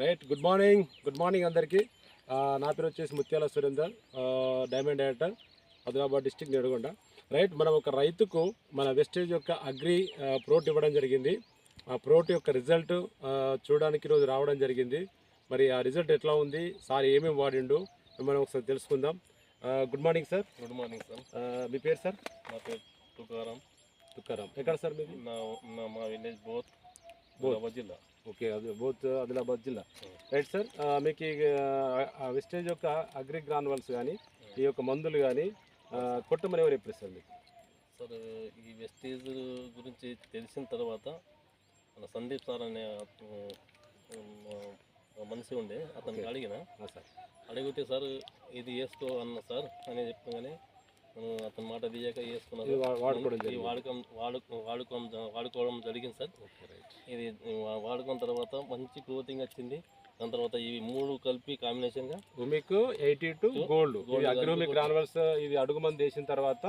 Right good morning good morning అందరికీ. నా పేరు వచ్చేసి Mutyala Surender diamond director Adilabad district Nedagonda right మనం ఒక రైతుకు మన వెస్టేజ్ యొక్క అగ్రి ప్రోట్ ఇవ్వడం జరిగింది. ఆ ప్రోట్ యొక్క రిజల్ట్ చూడడానికి ఈరోజు రావడం జరిగింది. మరి ఆ రిజల్ట్ ఎట్లా ఉంది? సార్ ఏమేమి వాడిండు? మనం ఒకసారి తెలుసుకుందాం. Good morning sir good morning sir మీ పేరు సార్ నా పేరు తుకారం. తుక్కారాం ఎక్కడ సార్ మీది? నా మా విలేజ్ బోత్. ఆదిలాబాద్ జిల్లా. ఓకే అది బోత్ ఆదిలాబాద్ జిల్లా. రైట్ సార్ మీకు వెస్టేజ్ యొక్క అగ్రి గ్రానువల్స్ కానీ ఈ యొక్క మందులు కానీ కొట్టమని ఎవరు చెప్పారు సార్ మీకు? సార్ ఈ వెస్టేజ్ గురించి తెలిసిన తర్వాత మన సందీప్ సార్ అనే మనిషి ఉండే అతనికి. అడిగిన. సార్. అడిగితే సార్ ఇది వేసుకో అన్న సార్ అని చెప్పగానే అతని మాట తీయక వేసుకున్నా ఇది సార్. వా- వాడుకోవడం వాడుకోవడం వాడుకోవడం జరిగింది సార్. ఇది వాడుకున్న తర్వాత మంచి గ్రోతింగ్ వచ్చింది. దాని తర్వాత ఇవి మూడు కలిపి కాంబినేషన్గా humic eighty two gold. Gold ఇది అగ్రి హుమిక్ కలిపి గ్రానువల్స్ ఇది అడుగు మంది వేసిన తర్వాత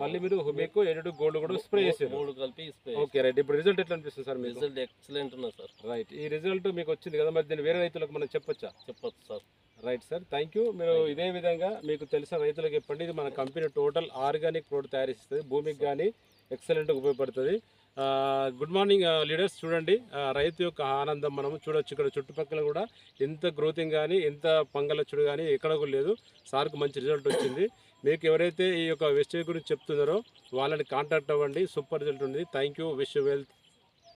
మళ్ళీ మీరు హుమిక్ ఎయిటీ టూ గోల్డ్ కూడా స్ప్రే చేసారు మూడు కలిపి స్ప్రే ఓకే రైట్ ఇప్పుడు రిజల్ట్ ఎట్లా అనిపిస్తుంది సార్ రిజల్ట్ ఎక్సలెంట్ ఉన్నది సార్. రైట్ ఈ రిజల్ట్ మీకు వచ్చింది కదా మరి దీన్ని వేరే రైతులకు మనం చెప్పొచ్చా? చెప్పొచ్చు sir. Right sir thank you మీరు ఇదే విధంగా మీకు తెలిసిన రైతులకు చెప్పండి. ఇది మన కంపెనీ టోటల్ ఆర్గానిక్ రోడ్ తయారు చేస్తుంది. భూమికి కానీ ఎక్సలెంట్గా ఉపయోగపడుతుంది. గుడ్ మార్నింగ్ లీడర్స్ చూడండి రైతు యొక్క ఆనందం మనం చూడొచ్చు. ఇక్కడ చుట్టుపక్కల కూడా ఎంత గ్రోతింగ్ కానీ ఎంత పంగలచ్చుడు కానీ ఎక్కడ లేదు. సార్కు మంచి రిజల్ట్ వచ్చింది. మీకు ఎవరైతే ఈ యొక్క వెస్టేజ్ గురించి చెప్తున్నారో వాళ్ళని కాంటాక్ట్ అవ్వండి. సూపర్ రిజల్ట్ ఉంది. Thank you wish wealth